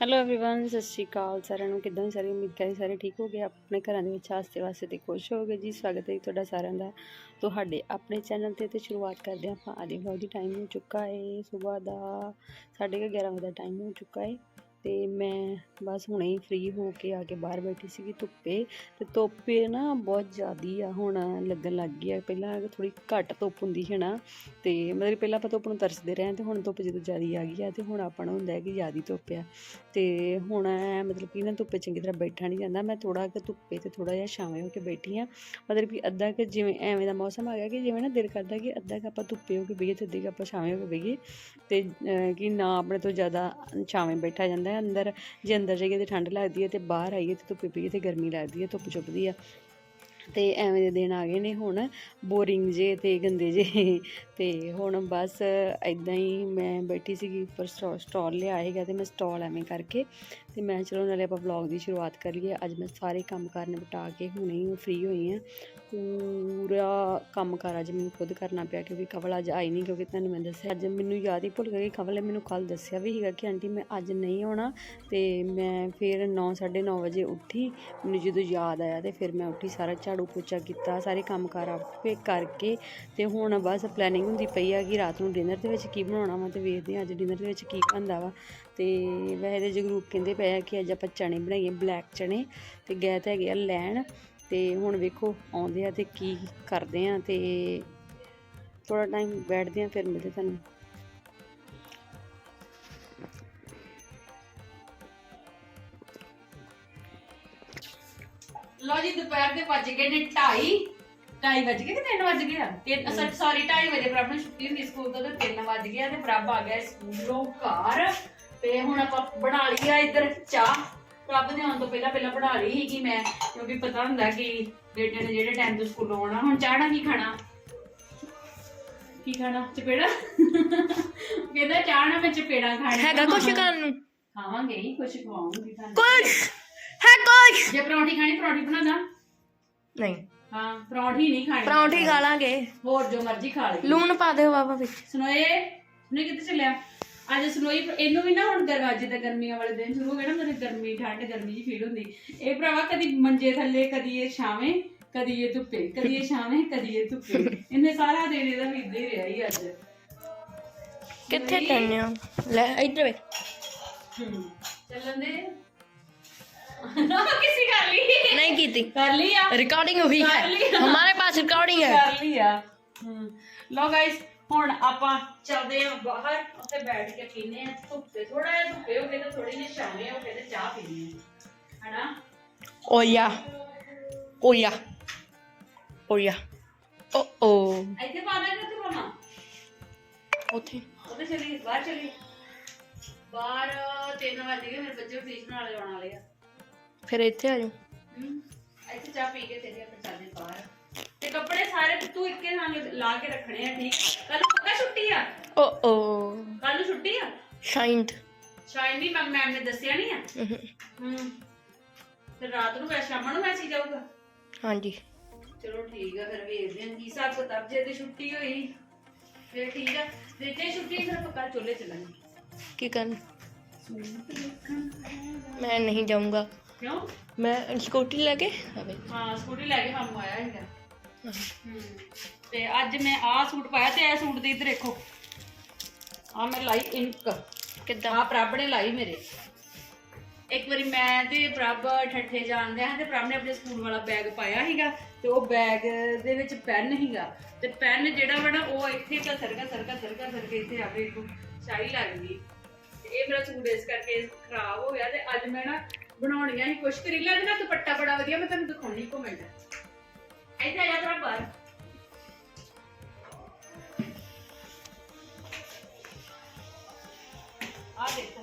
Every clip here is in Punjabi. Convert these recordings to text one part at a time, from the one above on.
ਹੈਲੋ एवरीवन ਸਤਿ ਸ਼੍ਰੀ ਅਕਾਲ ਸਾਰਿਆਂ ਨੂੰ ਕਿੱਦਾਂ ਸਾਰੇ ਉਮੀਦ ਕਰੀ ਸਾਰੇ ਠੀਕ ਹੋਗੇ ਆਪਣੇ ਘਰਾਂ ਦੇ ਵਿੱਚ ਹਾਸਤੇ ਵਾਸਤੇ ਤੇ ਖੁਸ਼ ਹੋਗੇ ਜੀ ਸਵਾਗਤ ਹੈ ਜੀ ਤੁਹਾਡਾ ਸਾਰਿਆਂ ਦਾ ਤੁਹਾਡੇ ਆਪਣੇ ਚੈਨਲ ਤੇ ਤੇ ਸ਼ੁਰੂਆਤ ਕਰਦੇ ਹਾਂ ਆਪਾਂ ਆਦੀ ਵਲੌਗ ਦੀ ਟਾਈਮ ਹੋ ਚੁੱਕਾ ਹੈ ਸਵੇਰ ਦਾ 11:30 ਵਜੇ ਦਾ ਟਾਈਮ ਹੋ ਚੁੱਕਾ ਹੈ ਤੇ ਮੈਂ ਬਸ ਹੁਣੇ ਹੀ ਫ੍ਰੀ ਹੋ ਕੇ ਆ ਕੇ ਬਾਹਰ ਬੈਠੀ ਸੀਗੀ ਧੁੱਪੇ ਤੇ ਧੁੱਪੇ ਨਾ ਬਹੁਤ ਜ਼ਿਆਦੀ ਆ ਹੁਣ ਲੱਗਣ ਲੱਗ ਗਈ ਆ। ਪਹਿਲਾਂ ਥੋੜੀ ਘੱਟ ਧੁੱਪ ਹੁੰਦੀ ਹੈ ਨਾ, ਤੇ ਮਤਲਬ ਪਹਿਲਾਂ ਆਪਾਂ ਧੁੱਪ ਨੂੰ ਤਰਸਦੇ ਰਹੇ ਤੇ ਹੁਣ ਧੁੱਪ ਜਦੋਂ ਜ਼ਿਆਦੀ ਆ ਗਈ ਆ ਤੇ ਹੁਣ ਆਪਾਂ ਨੂੰ ਹੁੰਦਾ ਹੈ ਕਿ ਜ਼ਿਆਦੀ ਧੁੱਪ ਆ। ਤੇ ਹੁਣ ਮਤਲਬ ਕਿ ਨਾ ਧੁੱਪੇ ਚੰਗੀ ਤਰ੍ਹਾਂ ਬੈਠਾ ਨਹੀਂ ਜਾਂਦਾ। ਮੈਂ ਥੋੜਾ ਕਿ ਧੁੱਪੇ ਤੇ ਥੋੜਾ ਜਿਹਾ ਛਾਵੇਂ ਹੋ ਕੇ ਬੈਠੀ ਆ। ਮਤਲਬ ਕਿ ਅੱਧਾ ਕਿ ਜਿਵੇਂ ਐਵੇਂ ਦਾ ਮੌਸਮ ਆ ਗਿਆ ਕਿ ਜਿਵੇਂ ਨਾ ਦਿਲ ਕਰਦਾ ਕਿ ਅੱਧਾ ਕਿ ਆਪਾਂ ਧੁੱਪੇ ਹੋ ਕੇ ਬਈਏ ਤੇ ਅੱਧੇ ਕਿ ਆਪਾਂ ਛਾਵੇਂ ਹੋ ਕੇ ਬਈਏ ਤੇ ਕਿ ਨਾ ਆਪਣੇ ਤੋਂ ਜ਼ਿਆਦਾ ਛਾਵੇਂ ਬੈਠਾ ਜਾਂਦਾ। ਹੈ ਅੰਦਰ, ਜੇ ਅੰਦਰ ਜਾਈਏ ਤੇ ਠੰਡ ਲੱਗਦੀ ਹੈ ਤੇ ਬਾਹਰ ਆਈਏ ਤੇ ਧੁੱਪੇ ਪਈਏ ਤੇ ਗਰਮੀ ਲੱਗਦੀ ਹੈ, ਧੁੱਪ ਚੁੱਭਦੀ ਆ ਤੇ ਐਵੇਂ ਦੇ ਦਿਨ ਆ ਗਏ ਨੇ ਹੁਣ ਬੋਰਿੰਗ ਜੇ ਤੇ ਗੰਦੇ ਜੇ ਤੇ ਹੁਣ ਬਸ ਇਦਾਂ ਹੀ ਮੈਂ ਬੈਠੀ ਸੀਗੀ, ਉੱਪਰ ਸਟਾਲ ਲਿਆ ਹੈਗਾ ਤੇ ਮੈਂ ਸਟਾਲ ਐਵੇਂ ਕਰਕੇ ਤੇ ਮੈਂ ਚਲੋ ਨਾਲੇ ਆਪਾਂ ਵਲੌਗ ਦੀ ਸ਼ੁਰੂਆਤ ਕਰ ਲਈਏ। ਅੱਜ ਮੈਂ ਸਾਰੇ ਕੰਮ ਕਾਰ ਨਿਪਟਾ ਕੇ ਹੁਣੇ ਹੀ ਫ੍ਰੀ ਹੋਈ ਹਾਂ। ਪੂਰਾ ਕੰਮ ਕਾਰ ਅੱਜ ਮੈਨੂੰ ਖੁਦ ਕਰਨਾ ਪਿਆ ਕਿਉਂਕਿ ਕਵਲ ਅੱਜ ਆਈ ਨਹੀਂ ਕਿਉਂਕਿ ਤੁਹਾਨੂੰ ਮੈਂ ਦੱਸਿਆ, ਅੱਜ ਮੈਨੂੰ ਯਾਦ ਹੀ ਭੁੱਲ ਗਿਆ ਕਿ ਕਵਲ ਨੇ ਮੈਨੂੰ ਕੱਲ ਦੱਸਿਆ ਵੀ ਸੀਗਾ ਕਿ ਆਂਟੀ ਮੈਂ ਅੱਜ ਨਹੀਂ ਆਉਣਾ ਤੇ ਮੈਂ ਫਿਰ 9:30 ਵਜੇ ਉੱਠੀ, ਮੈਨੂੰ ਜਦੋਂ ਯਾਦ ਆਇਆ ਤੇ ਫਿਰ ਮੈਂ ਉੱਠੀ ਸਾਰਾ ਝਾੜੂ ਪੋਚਾ ਕੀਤਾ, ਸਾਰੇ ਕੰਮ ਕਾਰ ਆਪੇ ਕਰਕੇ ਤੇ ਹੁਣ ਬਸ ਪਲੈਨਿੰਗ ਹੁੰਦੀ ਪਈ ਆ ਕਿ ਰਾਤ ਨੂੰ ਡਿਨਰ ਦੇ ਵਿੱਚ ਕੀ ਬਣਾਉਣਾ ਵਾ ਤੇ ਵੇਖਦੇ ਹਾਂ ਅੱਜ ਡਿਨਰ ਦੇ ਵਿੱਚ ਕੀ ਬਣਦਾ ਵਾ। ਤੇ ਵੈਸੇ ਤੇ ਜਗਰੂਪ ਕਹਿੰਦੇ ਪਏ ਆ ਕਿ ਅੱਜ ਆਪਾਂ ਚਣੇ ਬਣਾਈਏ ਬਲੈਕ ਚਣੇ ਤੇ ਗਏ ਤੇ ਹੈਗੇ ਆ ਲੈਣ ਤੇ ਹੁਣ ਵੇਖੋ ਆਉਂਦੇ ਆ ਤੇ ਕੀ ਕਰਦੇ ਆ ਤੇ ਥੋੜਾ ਟਾਈਮ ਬੈਠਦੇ ਆ ਫਿਰ ਮਿਲਦੇ ਤੁਹਾਨੂੰ। ਲੋ ਜੀ ਦੁਪਹਿਰ ਦੇ ਵੱਜ ਗਏ ਨੇ 2:30 2:30 ਵੱਜ ਗਏ ਕਿ 3 ਵੱਜ ਗਏ ਆ? ਤਿੰਨ ਸੱਚ ਸੌਰੀ 2:30 ਵਜੇ ਪ੍ਰਭ ਨੂੰ ਛੁੱਟੀ ਹੁੰਦੀ ਸਕੂਲ ਤੋਂ ਤੇ 3 ਵੱਜ ਗਿਆ ਤੇ ਪ੍ਰਭ ਆ ਗਿਆ ਸਕੂਲੋਂ ਘਰ। ਤੇ ਹੁਣ ਆਪਾਂ ਬਣਾ ਲਈ ਆ ਇੱਧਰ ਚਾਹ। ਪ੍ਰਭ ਦੇ ਆਉਣ ਤੋਂ ਪਹਿਲਾਂ ਪਹਿਲਾਂ ਬਣਾ ਲਈ ਸੀਗੀ ਮੈਂ ਕਿਉਂਕਿ ਪਤਾ ਹੁੰਦਾ ਕਿ ਬੇਟੇ ਨੇ ਜਿਹੜੇ ਟਾਈਮ ਤੋਂ ਸਕੂਲੋਂ ਆਉਣਾ। ਹੁਣ ਚਾਹ ਨਾਲ ਕੀ ਖਾਣਾ? ਕੀ ਖਾਣਾ? ਚਪੇੜਾ? ਕਹਿੰਦਾ ਚਾਹ ਨਾਲ ਮੈਂ ਚਪੇੜਾ ਖਾਣਾ। ਹੈਗਾ ਕੁਛ ਕਰਨ ਨੂੰ? ਖਾਵਾਂਗੇ ਹੀ ਕੁਛ ਖਵਾਉਂਗੀ ਤੁਹਾਨੂੰ। ਕੁਛ! ਹੈ ਕੁਛ ਜੇ ਪਰੌਂਠੀ ਖਾਣੀ ਪਰੌਂਠੀ ਬਣਾ ਦਾਂ? ਨਹੀਂ। ਹਾਂ ਪਰੌਂਠੀ ਨਹੀਂ ਖਾਣੀ। ਪਰੌਂਠੀ ਖਾ ਲਾਂਗੇ। ਹੋਰ ਜੋ ਮਰਜ਼ੀ ਖਾ ਲਈ ਲੂਣ ਪਾ ਦਿਓ ਬਾਬਾ ਵਿੱਚ। ਸੁਨੋਏ ਸੁਨੇ ਕਿੱਥੇ ਚੱਲਿਆ? ਅੱਜ ਸੁਨੋਈ ਇਹਨੂੰ ਵੀ ਨਾ ਹੁਣ ਦਰਵਾਜ਼ੇ ਤੇ ਗਰਮੀਆਂ ਵਾਲੇ ਦਿਨ ਸ਼ੁਰੂ ਹੋ ਗਏ ਨਾ ਮੈਨੂੰ ਗਰਮੀ ਠੰਡ ਗਰਮੀ ਜੀ ਫੀਲ ਹੁੰਦੀ। ਇਹ ਭਰਾਵਾ ਕਦੀ ਮੰਜੇ ਥੱਲੇ ਕਦੀ ਇਹ ਛਾਵੇਂ ਕਦੀ ਇਹ ਧੁੱਪੇ ਕਦੀ ਇਹ ਛਾਵੇਂ ਕਦੀ ਇਹ ਧੁੱਪੇ। ਇਹਨੇ ਸਾਰਾ ਦਿਨ ਇਹਦਾ ਵੀ ਇੱਦਾਂ ਹੀ ਰਿਹਾ ਹੀ ਅੱਜ। ਕਿੱਥੇ ਹੋ? ਲੈ ਇੱਧਰ ਵੇ ਹੂੰ। ਚੱਲਣ ਦੇ। ਨਾ ਕਿਸੇ ਕਰ ਲਈ नहीं की थी ਕਰ ਲਈ ਆ रिकॉर्डिंग हुई है कर लिया। हमारे पास रिकॉर्डिंग है ਕਰ ਲਿਆ ਹੂੰ ਲੋ ਗਾਇਸ ਹੁਣ ਆਪਾਂ ਚੱਲਦੇ ਆ ਬਾਹਰ ਉੱਥੇ ਬੈਠ ਕੇ ਪੀਨੇ ਆ ਧੁੱਪੇ ਥੋੜਾ ਜਿਹਾ ਧੁੱਪੇ ਹੋ ਕੇ ਤੇ ਥੋੜੀ ਜਿਹੀ ਛਾਵੇਂ ਹੋ ਕੇ ਤੇ ਚਾਹ ਪੀਨੇ ਆ ਹਨਾ ओया ओया ओया ओ ओ ਇੱਥੇ ਪਾ ਦੇ ਕਿੱਥੇ ਪਾਣਾ ओथे ਉਹਦੇ ਚਲੀ ਬਾਹਰ ਚਲੀ ਬਾਹਰ 3 ਵਜੇ ਗਏ ਮੇਰੇ ਬੱਚੇ ਟਿਊਸ਼ਨ ਵਾਲੇ ਆਉਣ ਵਾਲੇ ਆ ਫਿਰ ਇੱਥੇ ਆ ਜਾਓ। ਤੇ ਕੱਪੜੇ ਸਾਰੇ ਤੂੰ ਇੱਕੇ ਨਾਲ ਹੀ ਲਾ ਕੇ ਰੱਖਣੇ ਆ ਠੀਕ? ਕੱਲ ਪੱਕਾ ਛੁੱਟੀ ਆ? ਓ ਓ ਕੱਲ ਨੂੰ ਛੁੱਟੀ ਆ? ਸ਼ਾਈਨਡ ਸ਼ਾਇਦ ਨਹੀਂ ਮੈਂ ਦੱਸਿਆ ਨਹੀਂ ਆ? ਹੂੰ ਤੇ ਰਾਤ ਨੂੰ ਵੈ ਸ਼ਾਮ ਨੂੰ ਮੈਸੇਜ ਆਊਗਾ? ਹਾਂਜੀ। ਚਲੋ ਠੀਕ ਆ ਫਿਰ ਵੇਖਦੇ ਆਂ ਕੀ ਹਿਸਾਬ ਕਿਤਾਬ ਜੇ ਤੇ ਛੁੱਟੀ ਹੋਈ। ਫਿਰ ਠੀਕ ਆ ਜੇ ਤੇ ਛੁੱਟੀ ਫਿਰ ਪੱਕਾ ਚੋਲੇ ਚੱਲਾਂਗੇ। ਕੀ ਕਰਨ? ਮੈਂ ਨਹੀਂ ਜਾਊਂਗਾ। ਕਿਉਂ मैं स्कूटी लेके अबे ਹਾਂ ਸਕੂਟੀ ਲੈ ਕੇ ਹਮ ਆਇਆ ਹੈਗਾ ਹੂੰ ਤੇ ਅੱਜ ਮੈਂ ਆਹ ਸੂਟ ਪਾਇਆ ਤੇ ਇਹ ਸੂਟ ਦੇ ਇੱਧਰ ਦੇਖੋ ਆ ਮੈਂ ਲਾਈ ਇੰਕ किदा ਆ ਪ੍ਰਭ ਨੇ ਲਾਈ ਮੇਰੇ ਇੱਕ ਵਾਰੀ ਮੈਂ ਤੇ ਪ੍ਰਭ ਠੱਠੇ ਜਾਂਦੇ ਹਾਂ ਤੇ ਪ੍ਰਭ ਨੇ ਆਪਣੇ ਸਕੂਲ ਵਾਲਾ ਬੈਗ ਪਾਇਆ ਸੀਗਾ ਤੇ ਉਹ ਬੈਗ ਦੇ ਵਿੱਚ ਪੈਨ ਸੀਗਾ ਤੇ ਪੈਨ ਜਿਹੜਾ ਵਾ ਨਾ ਉਹ ਇੱਥੇ ਤਾਂ ਸਰਕਾ ਸਰਕਾ ਸਰਕਾ ਸਰਕੇ ਇੱਥੇ ਆਵੇ ਇੱਕ ਸ਼ਾਈ ਲੱਗ ਗਈ ਤੇ ਇਹ ਮੇਰਾ ਸੂਟ ਇਸ ਕਰਕੇ ਖਰਾਬ ਹੋ ਗਿਆ ਤੇ ਅੱਜ ਮੈਂ ਨਾ ਬਣਾਉਣੀਆਂ ਹੀ ਕੁਛ ਕਰੀਲਾ ਦੇ ਨਾਲ ਦੁਪੱਟਾ ਬੜਾ ਵਧੀਆ ਮੈਂ ਤੁਹਾਨੂੰ ਦਿਖਾਉਣੀ ਘੁੰਮਣ ਦਾ ਇੱਥੇ ਆ ਜਾ ਤਰਾ ਬਾਹਰ। ਆ ਦੇਖ।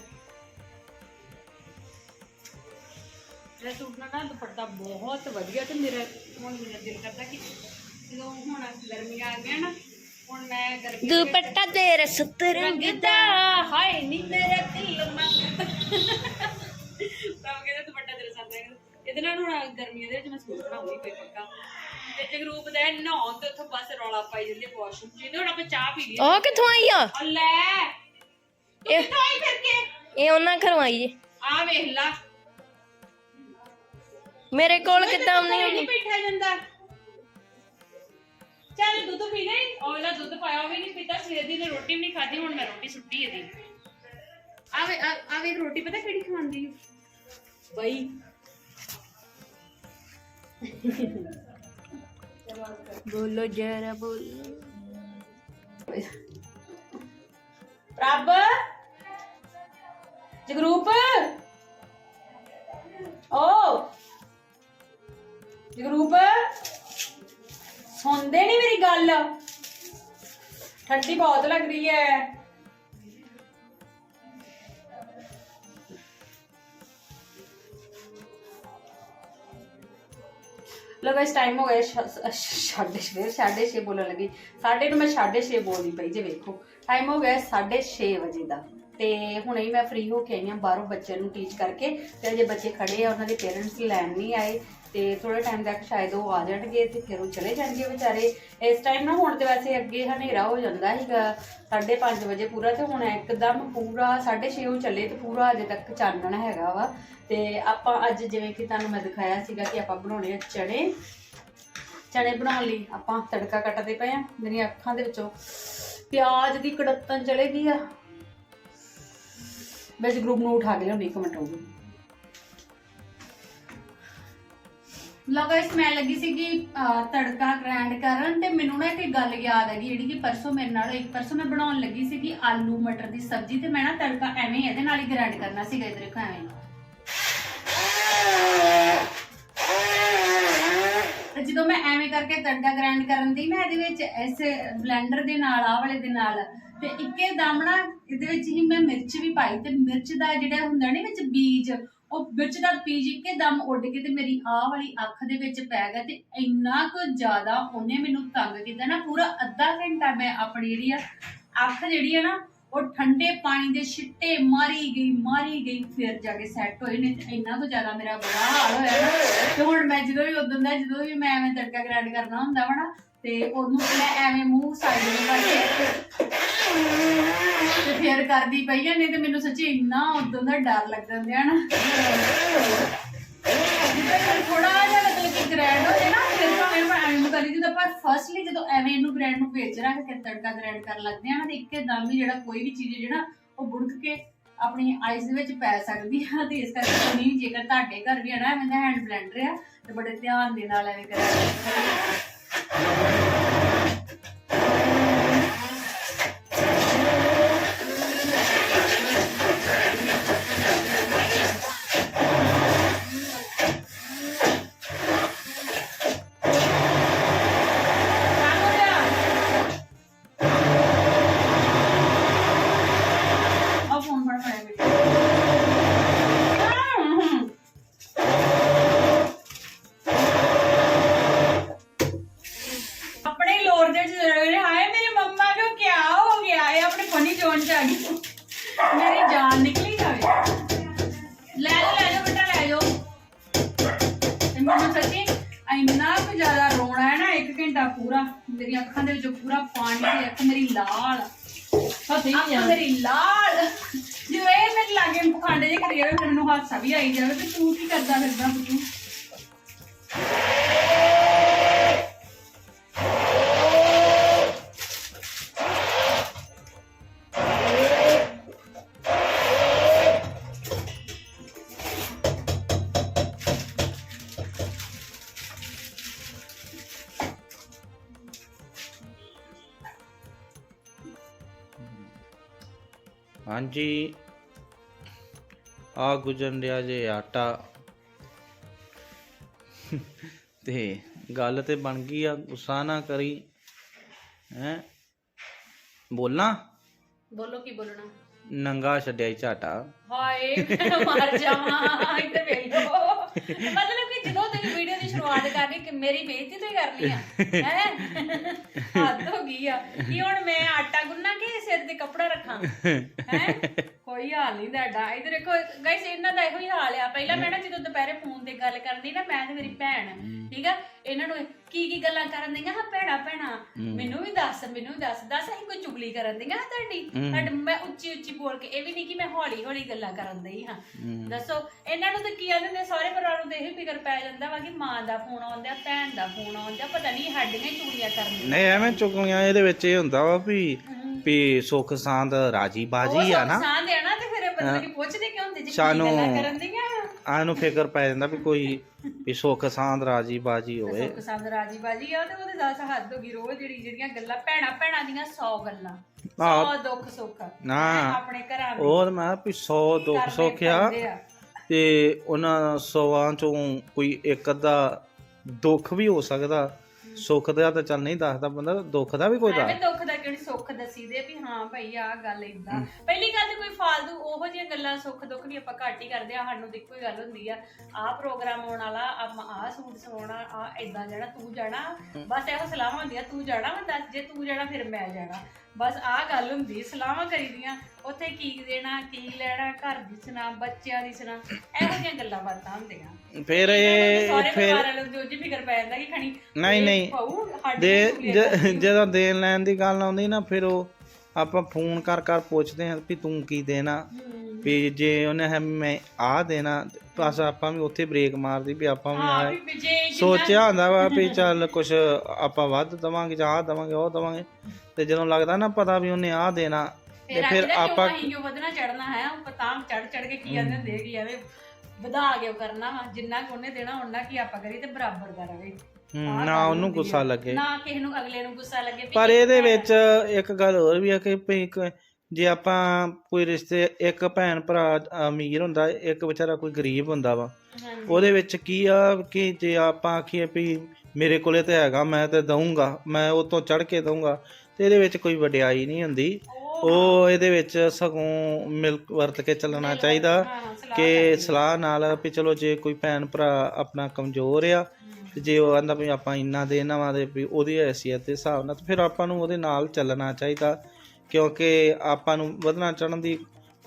ਇਹ ਸੂਟ ਨਾਲ ਨਾ ਦੁਪੱਟਾ ਬਹੁਤ ਵਧੀਆ ਤੇ ਮੇਰਾ ਹੁਣ ਮੇਰਾ ਦਿਲ ਕਰਦਾ ਕਿ ਜਦੋਂ ਹੁਣ ਗਰਮੀਆਂ ਆ ਗਈਆਂ ਨਾ ਹੁਣ ਮੈਂ ਗਰਮੀ ਦੁਪੱਟਾ ਤੇਰਾ ਸਤਰੰਗ ਦਾ। ਹਾਏ ਨੀ ਇਹਦੇ ਨਾਲ ਹੁਣ ਗਰਮੀਆਂ ਦੇ ਵਿੱਚ ਮੈਂ ਸੂਟ ਬਣਾਉਂਗੀ ਕੋਈ ਪੱਕਾ। ਤੇ ਜਗਰੂਪ ਦਾ ਨਹਾਉਣ ਤੇ ਉੱਥੋਂ ਬਸ ਰੌਲਾ ਪਾਈ ਜਾਂਦੇ ਵਾਸ਼ਰੂਮ ਜਿਹਦੇ ਹੁਣ ਆਪਾਂ ਚਾਹ ਪੀ ਲਈ ਉਹ ਕਿੱਥੋਂ ਆਈ ਆ? ਲੈ। ਇਹ- ਕਿੱਥੋਂ ਆਈ ਫਿਰ ਇਹ ਉਹਨਾਂ ਘਰੋਂ ਆਈ ਆ ਵੇਖ ਲਾ। ਮੇਰੇ ਕੋਲ ਕਿਦਾਂ ਨਹੀਂ ਨਹੀਂ ਆਉਣੀ ਜਾਂਦਾ। ਚੱਲ ਦੁੱਧ ਪੀ ਲੈ। ਉਹ ਇਹਦਾ ਦੁੱਧ ਪਾਇਆ ਵੀ ਨਹੀਂ ਪੀਤਾ। ਸਵੇਰ ਦੀ ਨੇ ਰੋਟੀ ਵੀ ਨਹੀਂ ਖਾਧੀ ਹੁਣ ਮੈਂ ਰੋਟੀ ਸੁੱਟੀ ਇਹਦੀ। ਆਵੇ ਆਵੇ ਰੋਟੀ ਪਤਾ ਕਿਹੜੀ ਖਵਾਉਂਦੀ ਬਈ। ਬੋਲੋ ਜਰਾ ਬੋਲੋ। ਰੱਬ ਜਗਰੂਪ! ਓ! ਜਗਰੂਪ! ਸੁਣਦੇ ਨਹੀਂ ਮੇਰੀ ਗੱਲ? ਠੰਡੀ ਬਹੁਤ ਲੱਗ ਰਹੀ ਹੈ। ਲੋ ਇਸ ਟਾਈਮ ਹੋ ਗਿਆ, ਸ਼- ਸ਼- ਸਾਢੇ ਛੇ ਸਾਢੇ ਛੇ ਬੋਲਣ ਲੱਗੀ। ਸਾਢੇ ਨੂੰ ਮੈਂ ਸਾਢੇ ਛੇ ਬੋਲਦੀ ਪਈ ਜੇ, ਵੇਖੋ। ਟਾਈਮ ਹੋ ਗਿਆ ਸਾਢੇ ਛੇ ਵਜੇ ਦਾ। ਤੇ ਹੁਣੇ ਹੀ ਮੈਂ ਫ੍ਰੀ ਹੋ ਕੇ ਆਈ ਹਾਂ, ਬਾਹਰੋਂ ਬੱਚਿਆਂ ਨੂੰ ਟੀਚ ਕਰਕੇ। ਤੇ ਜੇ ਬੱਚੇ ਖੜੇ ਆ, ਉਹਨਾਂ ਦੇ ਪੇਰੈਂਟਸ ਲੈਣ ਨਹੀਂ ਆਏ। ਤੇ ਥੋੜੇ ਟਾਈਮ ਤੱਕ ਸ਼ਾਇਦ ਉਹ ਆ ਜਾਣਗੇ ਤੇ ਫਿਰ ਉਹ ਚਲੇ ਜਾਣਗੇ ਵਿਚਾਰੇ। ਇਸ ਟਾਈਮ ਨਾ ਹੁਣ ਤੇ ਵੈਸੇ ਅੱਗੇ ਹਨੇਰਾ ਹੋ ਜਾਂਦਾ ਸੀਗਾ 5:30 ਵਜੇ ਪੂਰਾ ਤੇ ਹੁਣ ਇੱਕਦਮ ਪੂਰਾ 6:30 ਹੋ ਚੱਲੇ ਤੇ ਪੂਰਾ ਅਜੇ ਤੱਕ ਚਾਨਣ ਹੈਗਾ ਵਾ। ਤੇ ਆਪਾਂ ਅੱਜ ਜਿਵੇਂ ਕਿ ਤੁਹਾਨੂੰ ਮੈਂ ਦਿਖਾਇਆ ਸੀਗਾ ਕਿ ਆਪਾਂ ਬਣਾਉਣੇ ਆ ਚਣੇ ਚਣੇ ਬਣਾਉਣ ਲਈ ਆਪਾਂ ਤੜਕਾ ਕੱਟਦੇ ਪਏ ਆ, ਮੇਰੀਆਂ ਅੱਖਾਂ ਦੇ ਵਿੱਚੋਂ। ਪਿਆਜ਼ ਦੀ ਕੜਤਨ ਚਲੇ ਗਈ ਆ। ਵਿੱਚ ਗਰੁੱਪ ਨੂੰ ਉਠਾ ਕੇ ਲਿਆਉਣੀ ਇੱਕ ਮਿੰਟ ਰੁਕੋ ਲਗਾ ਇਸ ਲੱਗੀ ਸੀਗੀ ਅਹ, ਤੜਕਾ ਗ੍ਰੈਂਡ ਕਰਨ ਤੇ ਮੈਨੂੰ ਨਾ ਇੱਕ ਗੱਲ ਯਾਦ ਹੈਗੀ ਜਿਹੜੀ ਕਿ ਪਰਸੋਂ ਮੇਰੇ ਨਾਲ ਇੱਕ ਪਰਸੋਂ ਮੈਂ ਬਣਾਉਣ ਲੱਗੀ ਸੀਗੀ ਆਲੂ ਮਟਰ ਦੀ ਸਬਜ਼ੀ ਤੇ ਮੈਂ ਨਾ ਤੜਕਾ ਐਵੇਂ ਇਹਦੇ ਨਾਲ ਹੀ ਗ੍ਰੈਂਡ ਕਰਨਾ ਸੀਗਾ ਇਧਰ ਦੇਖੋ ਐਵੇਂ। ਜਦੋਂ ਮੈਂ ਐਵੇਂ ਕਰਕੇ ਤੜਕਾ ਗ੍ਰੈਂਡ ਕਰਨ ਦੀ ਮੈਂ ਇਹਦੇ ਵਿੱਚ ਐਸੇ ਬਲੈਂਡਰ ਦੇ ਨਾਲ ਆ ਵਾਲੇ ਦੇ ਨਾਲ ਤੇ ਇੱਕੇ ਦਮ ਨਾ ਇਹਦੇ ਵਿੱਚ ਹੀ ਮੈਂ ਮਿਰਚ ਵੀ ਪਾਈ ਤੇ ਮਿਰਚ ਦਾ ਜਿਹੜਾ ਹੁੰਦਾ ਨਹੀਂ ਵਿੱਚ ਬੀਜ ਉਹ ਮਿਰਚ ਦਾ ਬੀਜ ਇੱਕੇ ਉੱਡ ਕੇ ਤੇ ਮੇਰੀ ਆਹ ਵਾਲੀ ਅੱਖ ਦੇ ਵਿੱਚ ਪੈ ਗਿਆ ਤੇ ਇੰਨਾ ਕੁ ਜ਼ਿਆਦਾ ਉਹਨੇ ਮੈਨੂੰ ਤੰਗ ਕੀਤਾ ਨਾ, ਪੂਰਾ ਅੱਧਾ ਘੰਟਾ ਮੈਂ ਆਪਣੀ ਜਿਹੜੀ ਆ ਅੱਖ ਜਿਹੜੀ ਆ ਨਾ, ਉਹ ਠੰਡੇ ਪਾਣੀ ਦੇ ਛਿੱਟੇ ਮਾਰੀ ਗਈ ਮਾਰੀ ਗਈ, ਫਿਰ ਜਾ ਕੇ ਸੈੱਟ ਹੋਏ ਨੇ ਤੇ ਇੰਨਾ ਤੋਂ ਜ਼ਿਆਦਾ ਮੇਰਾ ਬੁਰਾ ਹਾਲ ਹੋਇਆ ਨਾ। ਤੇ ਹੁਣ ਮੈਂ ਜਦੋਂ ਵੀ ਉਦੋਂ ਦਾ, ਜਦੋਂ ਵੀ ਮੈਂ ਐਵੇਂ ਤੜਕਾ ਗ੍ਰੈਂਡ ਕਰਨਾ ਹੁੰਦਾ ਵਾ ਨਾ ਤੇ ਉਹਨੂੰ ਮੈਂ ਐਵੇਂ ਮੂੰਹ ਸਾਈਡ ਨੂੰ ਕਰਕੇ ਤੇ ਫੇਰ ਕਰਦੀ ਪਈ ਆ, ਨਹੀਂ ਤੇ ਮੈਨੂੰ ਸੱਚੀ ਇੰਨਾ ਉਦੋਂ ਦਾ ਡਰ ਲੱਗਣ ਦਿਆ ਨਾ ਜਿੱਦਾਂ ਥੋੜਾ ਜਿਹਾ ਮਤਲਬ ਕਿ ਗ੍ਰੈਂਡ ਹੋ ਜਾਏ ਨਾ, ਫਿਰ ਭਾਵੇਂ ਮੈਂ ਐਵੇਂ ਕਰੀ ਜਿੱਦਾਂ ਪਰ ਫਸਟਲੀ ਜਦੋਂ ਐਵੇਂ ਇਹਨੂੰ ਗ੍ਰੈਂਡ ਨੂੰ ਵਿੱਚ ਰੱਖ ਕੇ ਤੜਕਾ ਗ੍ਰੈਂਡ ਕਰਨ ਲੱਗਦੇ ਆ ਨਾ, ਤੇ ਇੱਕੇ ਦਮ ਹੀ ਜਿਹੜਾ ਕੋਈ ਵੀ ਚੀਜ਼ ਹੈ ਜਿਹੜਾ ਉਹ ਬੁੜਕ ਕੇ ਆਪਣੀ ਆਈਜ਼ ਦੇ ਵਿੱਚ ਪੈ ਸਕਦੀ ਆ, ਤੇ ਇਸ ਕਰਕੇ ਨਹੀਂ ਜੇਕਰ ਤੁਹਾਡੇ ਘਰ ਵੀ ਹੈ ਨਾ ਐਵੇਂ ਦਾ ਹੈਂਡ ਬਲੈਂਡਰ ਆ, ਤੇ ਬੜੇ ਧਿਆਨ ਦੇ ਨਾਲ ਐਵੇਂ ਕਰਿਆ Thank you. ਇੰਨਾ ਕੁ ਜ਼ਿਆਦਾ ਰੋਣਾ ਹੈ ਨਾ ਇੱਕ ਘੰਟਾ ਪੂਰਾ ਮੇਰੀ ਅੱਖਾਂ ਦੇ ਵਿੱਚੋਂ ਪੂਰਾ ਪਾਣੀ ਤੇ ਅੱਖ ਮੇਰੀ ਲਾਲ। ਅੱਖ ਮੇਰੀ ਲਾਲ। ਜਿਵੇਂ ਇਹ ਮੇਰੇ ਲਾਗੇ ਪਖੰਡ ਜੇ ਕਰੀ ਜਾਵੇ ਫਿਰ ਮੈਨੂੰ ਹਾਸਾ ਵੀ ਆਈ ਜਾਵੇ ਤੇ ਤੂੰ ਕੀ ਕਰਦਾ ਫਿਰਦਾ ਤੂੰ? ਹਾਂਜੀ। ਆ ਗੁਜਰਨ ਰਿਹਾ ਜੇ ਆਟਾ। ਤੇ ਗੱਲ ਤੇ ਬਣ ਗਈ ਆ ਗੁੱਸਾ ਨਾ ਕਰੀ। ਹੈ? ਬੋਲਣਾ? ਬੋਲੋ ਕੀ ਬੋਲਣਾ? ਨੰਗਾ ਛੱਡਿਆ ਈ ਝਾਟਾ। ਹਾਏ ਮਰ ਜਾਵਾਂ ਇੱਥੇ ਵੇਖ ਮਤਲਬ ਕਿ ਜਦੋਂ ਤੇਰੀ ਸ਼ੁਰੂਆਤ ਕਰਨੀ ਕਿ ਮੇਰੀ ਬੇਇੱਜ਼ਤੀ ਤੁਸੀਂ ਕਰਨੀ ਆ। ਹੈ? ਹੱਦ ਹੋ ਗਈ ਆ। ਕਿ ਹੁਣ ਮੈਂ ਆਟਾ ਗੁੰਨਾ ਕਿ ਸਿਰ ਤੇ ਕੱਪੜਾ ਰੱਖਾਂ। ਹੈ? ਕੋਈ ਹਾਲ ਨਹੀਂ ਤੁਹਾਡਾ। ਇਧਰ ਦੇਖੋ ਗਾਇਸ ਇਹਨਾਂ ਦਾ ਇਹੋ ਹੀ ਹਾਲ ਆ। ਪਹਿਲਾਂ ਮੈਂ ਨਾ ਜਦੋਂ ਦੁਪਹਿਰੇ ਫੋਨ ਤੇ ਗੱਲ ਕਰਨੀ ਨਾ ਮੈਂ ਤੇ ਮੇਰੀ ਭੈਣ ਠੀਕ ਆ? ਇਹਨਾਂ ਨੂੰ ਕੀ ਕੀ ਗੱਲਾਂ ਕਰਨ ਦੀਆਂ ਹਾਂ ਭੈਣਾ ਭੈਣਾ ਮੈਨੂੰ ਵੀ ਦੱਸ ਮੈਨੂੰ ਵੀ ਦੱਸ ਦੱਸ ਅਸੀਂ ਕੋਈ ਚੁਗਲੀ ਕਰਨ ਦੀਆਂ ਹਾਂ ਤੁਹਾਡੀ? ਤੁਹਾਡੇ ਮੈਂ ਉੱਚੀ ਉੱਚੀ ਬੋਲ ਕੇ ਇਹ ਵੀ ਨਹੀਂ ਕਿ ਮੈਂ ਹੌਲੀ ਹੌਲੀ ਗੱਲਾਂ ਕਰਨ ਦਈ ਹਾਂ। ਦੱਸੋ ਇਹਨਾਂ ਨੂੰ ਤਾਂ ਕੀ ਆਂਦੇ ਨੇ ਸਾਰੇ ਪਰਿਵਾਰ ਨੂੰ ਤਾਂ ਇਹ ਫਿਕਰ ਪੈ ਜਾਂਦਾ ਵਾ ਕਿ ਮਾਂ ਦਾ ਫੋਨ ਆਉਂਦਾ ਭੈਣ ਦਾ ਫੋਨ ਆਉਂਦਾ ਪਤਾ ਨਹੀਂ ਸਾਡੀਆਂ ਹੀ ਚੁਗਲੀਆਂ ਕਰਨੀਆਂ ਨਹੀਂ ਐਵੇਂ ਚੁਗਲੀਆਂ ਇਹਦੇ ਵਿੱਚ ਇਹ ਹੁੰਦਾ ਵਾ ਵੀ ਵੀ ਸੁੱਖ ਸਾਂਦ ਰਾਜੀ ਬਾਜੀ ਆ ਨਾ। ਸਾਂ ਦੇਣਾ ਤੇ ਫਿਰ ਬੰਦੇ ਨੂੰ ਪੁੱਛਦੇ ਕਿਉਂ ਹੁੰਦੇ ਜੀ ਕੀ ਸਾਨੂੰ- ਗੱਲਾਂ ਕਰਨ ਦੀਆਂ। ਆਨੂੰ ਫਿਕਰ ਪੈ ਜਾਂਦਾ ਵੀ ਕੋਈ ਵੀ ਸੁੱਖ ਸਾਂਦ ਰਾਜੀ ਬਾਜੀ ਹੋਵੇ। ਸੁੱਖ ਸੰਦ ਰਾਜੀ ਬਾਜੀ ਆ ਤੇ ਉਹਦੇ ਦਸ ਹੱਦ ਹੋ ਗਈ ਰੋਜ਼ ਜਿਹੜੀ ਜਿਹੜੀਆਂ ਗੱਲਾਂ ਭੈਣਾ ਭੈਣਾ ਦੀਆਂ 100 ਗੱਲਾਂ। ਆਹ 100 ਦੁੱਖ ਸੁੱਖ। ਨਾ ਆਪਣੇ ਘਰਾਂ ਵਿੱਚ। ਉਹ ਤਾਂ ਮੈਂ ਕਿਹਾ ਵੀ 100 ਦੁੱਖ ਕਰਨੇ ਸੁੱਖ ਆ। ਪੈਂਦੇ ਆ। ਤੇ ਉਹਨਾਂ ਸੌਆਂ ਚੋਂ ਕੋਈ ਇੱਕ ਅੱਧਾ ਦੁੱਖ ਵੀ ਹੋ ਸਕਦਾ। ਸੁੱਖ ਦਾ ਤਾਂ ਚੱਲ ਨਹੀਂ ਦੱਸਦਾ ਬੰਦਾ ਦੁੱਖ ਦਾ ਵੀ ਕੋਈ ਐਵੇਂ ਦੱਸ। ਦੁੱਖ ਦਾ ਕਿਹੜੀ ਸੁੱਖ ਦਸੀ ਦੇ ਵੀ ਹਾਂ ਭਾਈ ਆਹ ਗੱਲ ਇਦਾਂ ਪਹਿਲੀ ਗੱਲ ਤੇ ਕੋਈ ਫਾਲਤੂ ਉਹੋ ਜਿਹੀਆਂ ਗੱਲਾਂ ਸੁੱਖ ਦੁੱਖ ਨਹੀਂ ਆਪਾਂ ਘੱਟ ਹੀ ਕਰਦੇ ਆ ਸਾਨੂੰ ਤੇ ਇੱਕੋ ਹੀ ਗੱਲ ਹੁੰਦੀ ਆ। ਆਹ ਪ੍ਰੋਗਰਾਮ ਆਉਣ ਵਾਲਾ ਆਹ ਸੂਟ ਸਵਾਉਣਾ ਆ ਇਦਾਂ ਜਾਣਾ ਤੂੰ ਜਾਣਾ। ਬਸ ਇਹੋ ਸਲਾਹਾਂ ਹੁੰਦੀਆਂ ਤੂੰ ਜਾਣਾ ਮੈਂ ਦੱਸ ਜੇ ਤੂੰ ਜਾਣਾ ਫਿਰ ਮੈਂ ਜਾਣਾ। ਬਸ ਆਹ ਗੱਲ ਹੁੰਦੀ ਸਲਾਹਾਂ ਕਰੀਦੀਆਂ ਉੱਥੇ ਕੀ ਦੇਣਾ ਕੀ ਲੈਣਾ ਘਰ ਦੀ ਸੁਣਾ ਬੱਚਿਆਂ ਦੀ ਸੁਣਾ ਇਹੋ ਜਿਹੀਆਂ ਗੱਲਾਂ ਬਾਤਾਂ ਹੁੰਦੀਆਂ ਫਿਰ ਇਹ ਸਾਰੇ ਫਿਰ ਪਰਿਵਾਰ ਵਾਲੇ ਨੂੰ ਜੀ ਫਿਕਰ ਪੈ ਜਾਂਦਾ ਕਿ ਖਣੀ ਨਹੀਂ, ਇਹ ਨਹੀਂ। ਸਾਡੀ ਦੇ ਜ-। ਜਦੋਂ ਦੇਣ ਲੈਣ ਦੀ ਗੱਲ ਆਉਂਦੀ ਨਾ ਫਿਰ ਉਹ ਆਪਾਂ ਫੋਨ ਕਰ ਕਰ ਪੁੱਛਦੇ ਹਾਂ ਵੀ ਤੂੰ ਕੀ ਦੇਣਾ। ਵੀ ਜੇ ਉਹਨੇ ਹੈ ਮੈਂ ਆ ਦੇਣਾ ਬਸ ਆਪਾਂ ਵੀ ਉੱਥੇ ਬ੍ਰੇਕ ਮਾਰਦੀ ਵੀ ਆਪਾਂ ਵੀ ਹਾਂ ਆ ਵੀ ਜੇ ਸੋਚਿਆ ਹੁੰਦਾ ਵਾ ਵੀ ਚੱਲ ਕੁਛ ਆਪਾਂ ਵੱਧ ਦਵਾਂਗੇ ਜਾਂ ਆਹ ਦਵਾਂਗੇ ਉਹ ਦਵਾਂਗੇ। ਤੇ ਜਦੋਂ ਲੱਗਦਾ ਨਾ ਪਤਾ ਵੀ ਉਹਨੇ ਆ ਦੇਣਾ ਤੇ ਫਿਰ ਆਪਾਂ ਕਿਉਂ ਵਧਣਾ ਚੜਨਾ ਹੈ ਉਹ ਪਤਾਮ ਚੜ ਚੜ ਕੇ ਕੀ ਆਂਦੇ ਹੁੰਦੇ ਕਿ ਐਵੇਂ ਵਧਾ ਕੇ ਉਹ ਕਰਨਾ ਵਾ ਜਿੰਨਾ ਕੁ ਉਹਨੇ ਦੇਣਾ ਉਹਨਾਂ ਕੀ ਆਪਾਂ ਕਰੀ ਤੇ ਬਰਾਬਰ ਦਾ ਰਵੇ। ਹਮ, ਨਾ ਉਹਨੂੰ ਗੁੱਸਾ ਆ। ਲੱਗੇ। ਨਾ ਕਿਸੇ ਨੂੰ ਅਗਲੇ ਨੂੰ ਗੁੱਸਾ ਲੱਗੇ ਵੀ ਪਰ ਇਹ ਇਹਦੇ ਵਿੱਚ ਇੱਕ ਗੱਲ ਹੋਰ ਵੀ ਆ ਕਿ ਭਈ ਜੇ ਆਪਾਂ ਕੋਈ ਰਿਸ਼ਤੇ ਇੱਕ ਭੈਣ ਭਰਾ ਅਮੀਰ ਹੁੰਦਾ ਇੱਕ ਵਿਚਾਰਾ ਕੋਈ ਗਰੀਬ ਹੁੰਦਾ ਵਾ। ਉਹਦੇ ਵਿੱਚ ਕੀ ਆ ਕਿ ਜੇ ਆਪਾਂ ਆਖੀਏ ਵੀ ਮੇਰੇ ਕੋਲੇ ਤੇ ਹੈਗਾ ਮੈਂ ਤੇ ਦਊਂਗਾ ਮੈਂ ਉਹ ਤੋਂ ਚੜ ਕੇ ਦਊਂਗਾ ਤੇ ਇਹਦੇ ਵਿੱਚ ਕੋਈ ਵਡਿਆਈ ਨਹੀਂ ਹੁੰਦੀ ਉਹ ਇਹਦੇ ਵਿੱਚ ਸਗੋਂ ਮਿਲ ਵਰਤ ਕੇ ਚੱਲਣਾ ਚਾਹੀਦਾ ਕਿ। ਸਲਾਹ ਨਾਲ ਵੀ ਚਲੋ ਜੇ ਕੋਈ ਭੈਣ ਭਰਾ ਆਪਣਾ ਕਮਜ਼ੋਰ ਆ ਤੇ ਜੇ ਉਹ ਆਂਦਾ ਵੀ ਆਪਾਂ ਇੰਨਾ ਦੇਣਾ ਵਾ ਦੇ ਵੀ ਉਹਦੀ ਹੈਸੀਅਤ ਦੇ ਹਿਸਾਬ ਨਾਲ ਤੇ ਫਿਰ ਆਪਾਂ ਨੂੰ ਉਹਦੇ ਨਾਲ ਚੱਲਣਾ ਚਾਹੀਦਾ ਕਿਉਂਕਿ ਆਪਾਂ ਨੂੰ ਵਧਣਾ ਚੜਨ ਦੀ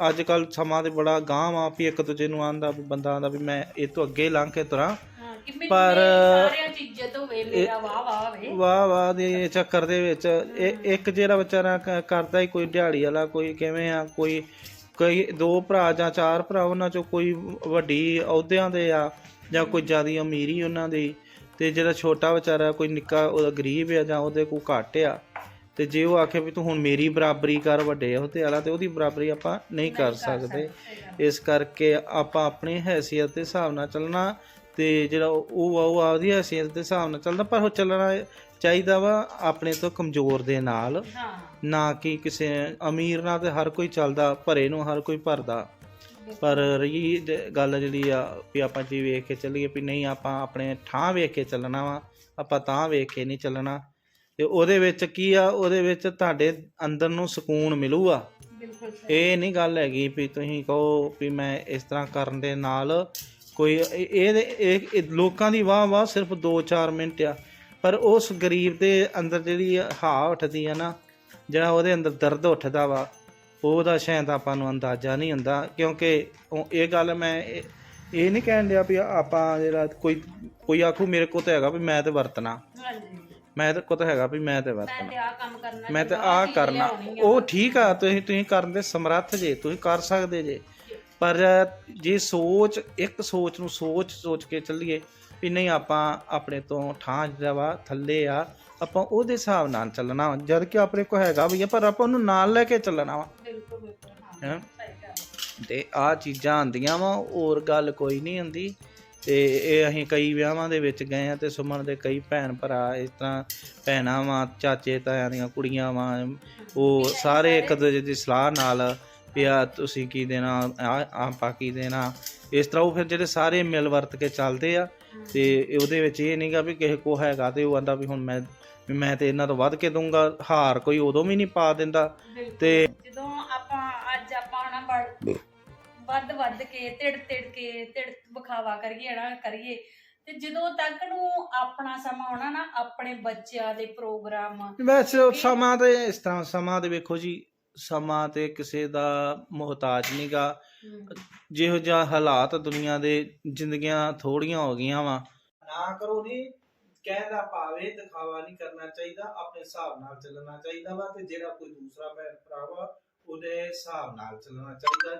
ਅੱਜ ਕੱਲ ਸਮਾਂ ਤੇ ਬੜਾ ਗਾਂਹ ਵਾ ਵੀ ਇੱਕ ਦੂਜੇ ਨੂੰ ਆਂਦਾ ਵੀ ਬੰਦਾ ਆਂਦਾ ਵੀ ਮੈਂ ਇਹ ਤੋਂ ਅੱਗੇ ਲੰਘ ਕੇ ਤੁਰਾਂ। ਪਰ- ਮੇਰੀ ਸਾਰਿਆਂ ਚ ਇੱਜ਼ਤ ਹੋਵੇ ਮੇਰਾ ਵਾਹ ਵਾਹ ਹੋਵੇ। ਵਾਹ ਵਾਹ ਦੇ ਚੱਕਰ ਦੇ ਵਿੱਚ ਇਹ ਇੱਕ ਜਿਹੜਾ ਵਿਚਾਰਾ ਕਰਦਾ ਹੀ ਕੋਈ ਦਿਹਾੜੀ ਵਾਲਾ ਕੋਈ ਕਿਵੇਂ ਆ ਕੋਈ ਕੋਈ ਦੋ ਭਰਾ ਜਾਂ ਚਾਰ ਭਰਾ ਉਹਨਾਂ ਚੋਂ ਕੋਈ ਵੱਡੀ ਅਹੁਦਿਆਂ ਦੇ ਆ ਜਾਂ ਕੋਈ ਜ਼ਿਆਦੀ ਅਮੀਰੀ ਉਹਨਾਂ ਦੀ ਤੇ ਜਿਹੜਾ ਛੋਟਾ ਵਿਚਾਰਾ ਕੋਈ ਨਿੱਕਾ ਉਹਦਾ ਗਰੀਬ ਆ ਜਾਂ ਉਹਦੇ ਕੋਲ ਘੱਟ ਆ ਤੇ ਜੇ ਉਹ ਆਖੇ ਵੀ ਤੂੰ ਹੁਣ ਮੇਰੀ ਬਰਾਬਰੀ ਕਰ ਵੱਡੇ ਅਹੁਦੇ ਵਾਲਾ ਤੇ ਉਹਦੀ ਬਰਾਬਰੀ ਆਪਾਂ ਨਹੀਂ ਕਰ ਸਕਦੇ। ਇਸ ਕਰਕੇ ਆਪਾਂ ਆਪਣੀ ਹੈਸੀਅਤ ਦੇ ਹਿਸਾਬ ਨਾਲ ਚੱਲਣਾ ਤੇ ਜਿਹੜਾ ਉਹ ਆ ਉਹ ਆਪਦੀ ਹੈਸੀਅਤ ਦੇ ਹਿਸਾਬ ਨਾਲ ਚੱਲਦਾ ਪਰ ਉਹ ਚੱਲਣਾ ਚਾਹੀਦਾ ਵਾ ਆਪਣੇ ਤੋਂ ਕਮਜ਼ੋਰ ਦੇ ਨਾਲ। ਨਾ ਕਿ ਕਿਸੇ ਅਮੀਰ ਨਾਲ ਤੇ ਹਰ ਕੋਈ ਚੱਲਦਾ ਭਰੇ ਨੂੰ ਹਰ ਕੋਈ ਭਰਦਾ। ਪਰ ਰਹੀ ਗੱਲ ਜਿਹੜੀ ਆ ਵੀ ਆਪਾਂ ਜੀ ਵੇਖ ਕੇ ਚੱਲੀਏ ਵੀ ਨਹੀਂ ਆਪਾਂ ਆਪਣੇ ਠਾਂ ਵੇਖ ਕੇ ਚੱਲਣਾ ਵਾ ਆਪਾਂ ਤਾਂ ਵੇਖ ਕੇ ਨਹੀਂ ਚੱਲਣਾ। ਤੇ ਉਹਦੇ ਵਿੱਚ ਕੀ ਆ? ਉਹਦੇ ਵਿੱਚ ਤੁਹਾਡੇ ਅੰਦਰ ਨੂੰ ਸਕੂਨ ਮਿਲੂਗਾ। ਇਹ ਨਹੀਂ ਗੱਲ ਹੈਗੀ ਵੀ ਤੁਸੀਂ ਕਹੋ ਵੀ ਮੈਂ ਇਸ ਤਰ੍ਹਾਂ ਕਰਨ ਦੇ ਨਾਲ ਕੋਈ ਇਹ ਲੋਕਾਂ ਦੀ ਵਾਹ ਵਾਹ ਸਿਰਫ 2-4 ਮਿੰਟ ਆ। ਪਰ ਉਸ ਗਰੀਬ ਦੇ ਅੰਦਰ ਜਿਹੜੀ ਹਾ ਉੱਠਦੀ ਆ ਨਾ ਜਿਹੜਾ ਉਹਦੇ ਅੰਦਰ ਦਰਦ ਉੱਠਦਾ ਵਾ ਉਹਦਾ ਸ਼ਾਇਦ ਆਪਾਂ ਨੂੰ ਅੰਦਾਜ਼ਾ ਨਹੀਂ ਹੁੰਦਾ। ਕਿਉਂਕਿ ਉਹ ਇਹ ਗੱਲ ਮੈਂ ਇਹ ਨਹੀਂ ਕਹਿਣ ਡਿਆ ਵੀ ਆਪਾਂ ਜਿਹੜਾ ਕੋਈ ਕੋਈ ਆਖੂ ਮੇਰੇ ਕੋਲ ਤਾਂ ਹੈਗਾ ਵੀ ਮੈਂ ਤੇ ਵਰਤਣਾ। ਹਾਂਜੀ। ਮੈਂ ਤੇ ਕੋਲ ਤਾਂ ਹੈਗਾ ਵੀ ਮੈਂ ਤੇ ਮੈਂ ਵਰਤਣਾ ਤੇ ਆ ਕੰਮ ਕਰਨਾ ਮੈਂ ਤੇ ਜੀ, ਆ ਚੀਜ਼ ਕਰਨਾ। ਲਿਆਉਣੀ ਆ। ਉਹ ਠੀਕ ਆ ਤੁਸੀਂ ਤੁਸੀਂ ਕਰਨ ਦੇ ਸਮਰੱਥ ਜੇ ਤੁਸੀਂ ਕਰ ਸਕਦੇ ਜੇ। ਪਰ ਜੇ ਸੋਚ ਇੱਕ ਸੋਚ ਨੂੰ ਸੋਚ ਸੋਚ ਕੇ ਚੱਲੀਏ ਵੀ ਨਹੀਂ ਆਪਾਂ ਆਪਣੇ ਤੋਂ ਠਾਂ ਜਿਹੜਾ ਵਾ ਥੱਲੇ ਆ ਆਪਾਂ ਉਹਦੇ ਹਿਸਾਬ ਨਾਲ ਚੱਲਣਾ ਵਾ। ਜਦ ਕਿ ਆਪਣੇ ਕੋ ਹੈਗਾ ਵੀ ਆ ਪਰ ਆਪਾਂ ਉਹਨੂੰ ਨਾਲ ਲੈ ਕੇ ਚੱਲਣਾ ਵਾ। ਬਿਲਕੁਲ ਬਿਲਕੁਲ ਹਾਂ। ਹੈਂ। ਸਹੀ ਗੱਲ ਤੇ ਆ ਚੀਜ਼ਾਂ ਆਂਦੀਆਂ ਵਾ ਹੋਰ ਗੱਲ ਕੋਈ ਨਹੀਂ ਹੁੰਦੀ। ਤੇ ਇਹ ਅਸੀਂ ਕਈ ਵਿਆਹਾਂ ਦੇ ਵਿੱਚ ਗਏ ਆ ਤੇ ਸੁਮਨ ਦੇ ਕਈ ਭੈਣ ਭਰਾ, ਇਸ ਤਰ੍ਹਾਂ ਭੈਣਾਂ ਵਾਂ, ਚਾਚੇ ਤਾਇਆਂ ਦੀਆਂ ਕੁੜੀਆਂ ਵਾਂ, ਉਹ ਸਾਰੇ ਇੱਕ ਦੂਜੇ ਦੀ ਸਲਾਹ ਨਾਲ ਵੀ ਆ ਤੁਸੀਂ ਕੀ ਦੇਣਾ ਆਪਾਂ ਕੀ ਦੇਣਾ ਇਸ ਤਰ੍ਹਾਂ ਉਹ ਫਿਰ ਜਿਹੜੇ ਸਾਰੇ ਮਿਲ ਵਰਤ ਕੇ ਚੱਲਦੇ ਆ ਤੇ ਉਹਦੇ ਵਿੱਚ ਇਹ ਨਹੀਂਗਾ ਵੀ ਕਿਸੇ ਕੋ ਹੈਗਾ ਤੇ ਉਹ ਆਂਦਾ ਵੀ ਹੁਣ ਮੈਂ, ਵੀ ਮੈਂ ਤੇ ਇਹਨਾਂ ਤੋਂ ਵੱਧ ਕੇ ਦੂੰਗਾ ਹਾਰ ਕੋਈ ਉਦੋਂ ਵੀ ਨਹੀਂ ਪਾ ਦਿੰਦਾ ਬਿਲਕੁਲ। ਤੇ- ਜਦੋਂ ਆਪਾਂ, ਅੱਜ ਆਪਾਂ ਨਾ ਵੱਧ ਵੱਧ ਕੇ ਤਿੜ ਤਿੜ ਕੇ ਤਿੜ ਵਿਖਾਵਾ ਕਰੀਏ ਨਾ ਕਰੀਏ। ਤੇ ਜਦੋਂ ਤੱਕ ਨੂੰ ਆਪਣਾ ਸਮਾਂ ਆਉਣਾ ਨਾ ਆਪਣੇ ਬੱਚਿਆਂ ਦੇ ਪ੍ਰੋਗਰਾਮ। ਵੈਸੇ ਸਮਾਂ ਤੇ ਇਸ ਤਰ੍ਹਾਂ ਸਮਾਂ ਦੇ ਵੇਖੋ ਜੀ ਸਮਾਂ ਤੇ ਕਿਸੇ ਦਾ ਮੁਹਤਾਜ ਨਹੀਂਗਾ ਜਿਹੋ ਜਿਹਾ ਹਾਲਾਤ ਦੁਨੀਆ ਦੇ ਜ਼ਿੰਦਗੀਆਂ ਥੋੜੀਆਂ ਹੋ ਗਈਆਂ ਵਾ। ਨਾ ਕਰੋ ਨਹੀਂ ਕਹਿਦਾ ਪਾਵੇ ਦਿਖਾਵਾ ਨਹੀਂ ਕਰਨਾ ਚਾਹੀਦਾ ਆਪਣੇ ਹਿਸਾਬ ਨਾਲ ਚੱਲਣਾ ਚਾਹੀਦਾ ਵਾ ਤੇ ਜਿਹੜਾ ਕੋਈ ਦੂਸਰਾ ਭੈਣ ਭਰਾ ਵਾ ਉਹਦੇ ਹਿਸਾਬ ਨਾਲ ਚੱਲਣਾ ਚਾਹੀਦਾ।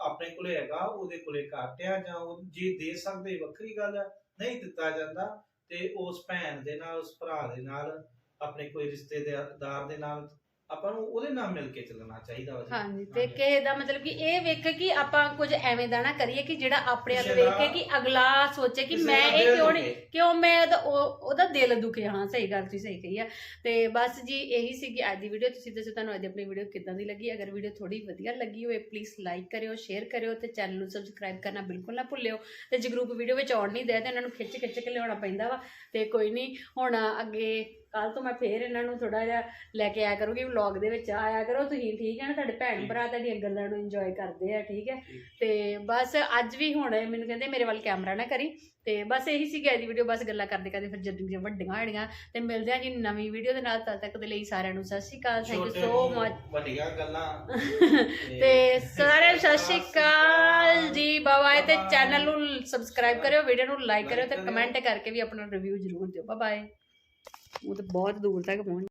ਆਪਣੇ ਕੋਲੇ ਹੈਗਾ, ਉਹਦੇ ਕੋਲੇ ਘੱਟ ਆ ਜਾਂ ਉਹ ਜੇ ਦੇ ਸਕਦੇ, ਵੱਖਰੀ ਗੱਲ ਆ, ਨਹੀਂ ਦਿੱਤਾ ਜਾਂਦਾ ਤੇ ਉਸ ਭੈਣ ਦੇ ਨਾਲ, ਉਸ ਭਰਾ ਦੇ ਨਾਲ, ਆਪਣੇ ਕੋਈ ਰਿਸ਼ਤੇਦਾਰ ਦੇ ਨਾਲ ਆਪਾਂ ਨੂੰ ਉਹਦੇ ਨਾਲ ਮਿਲ ਕੇ ਚੱਲਣਾ ਚਾਹੀਦਾ ਵਾ ਜੀ। ਹਾਂਜੀ ਤੇ ਕਿਸੇ ਦਾ ਮਤਲਬ ਕਿ ਇਹ ਵੇਖ ਕਿ ਆਪਾਂ ਕੁਝ ਐਵੇਂ ਦਾ ਨਾ ਕਰੀਏ ਕਿ ਜਿਹੜਾ ਆਪਣੇ ਵੱਲ ਵੇਖ ਕੇ ਕਿ ਅਗਲਾ ਸੋਚੇ ਕਿ ਕਿਸੇ ਮੈਂ ਦਾ ਇਹ ਦਿਲ ਕਿਉਂ ਨਹੀਂ ਦੁਖੇ। ਕਿਉਂ ਮੈਂ ਉਹਦਾ ਉਹ- ਉਹਦਾ ਦਿਲ ਦੁਖੇ ਹਾਂ। ਸਹੀ ਗੱਲ ਤੁਸੀਂ ਸਹੀ ਕਹੀ ਆ। ਤੇ ਬਸ ਜੀ ਇਹੀ ਸੀਗੀ ਅੱਜ ਦੀ ਵੀਡੀਓ ਤੁਸੀਂ ਦੱਸੋ ਤੁਹਾਨੂੰ ਅੱਜ ਆਪਣੀ ਵੀਡੀਓ ਕਿੱਦਾਂ ਦੀ ਲੱਗੀ? ਅਗਰ ਵੀਡੀਓ ਥੋੜੀ ਵਧੀਆ ਲੱਗੀ ਹੋਵੇ ਪਲੀਜ਼ ਲਾਈਕ ਕਰਿਓ ਸ਼ੇਅਰ ਕਰਿਓ ਤੇ ਚੈਨਲ ਨੂੰ ਸਬਸਕ੍ਰਾਈਬ ਕਰਨਾ ਬਿਲਕੁਲ ਨਾ ਭੁੱਲਿਓ। ਤੇ ਜੇ ਗਰੁੱਪ ਵੀਡੀਓ ਵਿੱਚ ਆਉਣ ਨਹੀਂ ਦੇ ਤੇ ਇਹਨਾਂ ਨੂੰ ਖਿੱਚ ਖਿੱਚ ਕੇ ਲਿਆਉਣਾ ਪੈਂਦਾ ਵਾ। ਤੇ ਕੋਈ ਨਹੀਂ ਹੁਣ ਅੱਗੇ ਕੱਲ ਤੋਂ ਮੈਂ ਫੇਰ ਇਹਨਾਂ ਨੂੰ ਥੋੜਾ ਜਿਹਾ ਲੈ ਕੇ ਆਇਆ ਕਰੂੰਗੀ ਵਲੌਗ ਦੇ ਵਿੱਚ ਆਇਆ ਕਰੋ ਤੁਸੀਂ ਠੀਕ ਹੈ ਨਾ? ਤੁਹਾਡੇ ਭੈਣ ਭਰਾ ਤੁਹਾਡੀਆਂ ਗੱਲਾਂ ਨੂੰ ਇੰਜੋਏ ਕਰਦੇ ਆ ਠੀਕ ਹੈ? ਤੇ ਬਸ ਅੱਜ ਵੀ ਹੁਣ ਮੈਨੂੰ ਕਹਿੰਦੇ ਮੇਰੇ ਵੱਲ ਕੈਮਰਾ ਨਾ ਕਰੀ ਤੇ ਬਸ ਇਹੀ ਸੀ ਦੀ ਵੀਡੀਓ ਬਸ ਗੱਲਾਂ ਕਰਦੇ ਕਰਦੇ ਫਿਰ ਜਦੋਂ ਵੱਡੀਆਂ ਹੋਣੀਆਂ ਤੇ ਮਿਲਦੇ ਆ ਜੀ ਨਵੀਂ ਵੀਡੀਓ ਦੇ ਨਾਲ ਤਦ ਤੱਕ ਦੇ ਲਈ ਸਾਰਿਆਂ ਨੂੰ ਸਤਿ ਸ਼੍ਰੀ ਅਕਾਲ ਥੈਂਕ ਯੂ ਸੋ ਮਚ ਵੱਡੀਆਂ ਗੱਲਾਂ। ਤੇ ਸਾਰਿਆਂ ਨੂੰ ਸਤਿ ਸ਼੍ਰੀ ਅਕਾਲ ਜੀ ਬਾਏ ਤੇ ਚੈਨਲ ਨੂੰ ਸਬਸਕ੍ਰਾਈਬ ਕਰਿਓ ਵੀਡੀਓ ਨੂੰ ਲਾਈਕ ਕਰਿਓ ਤੇ ਕਮੈਂਟ ਕਰਕੇ ਵੀ ਆਪਣਾ ਰਿਵਿਊ ਜ਼ਰੂਰ ਦਿਓ ਬਾਏ ਉਹ ਤਾਂ ਬਹੁਤ ਦੂਰ ਤੱਕ ਪਹੁੰਚ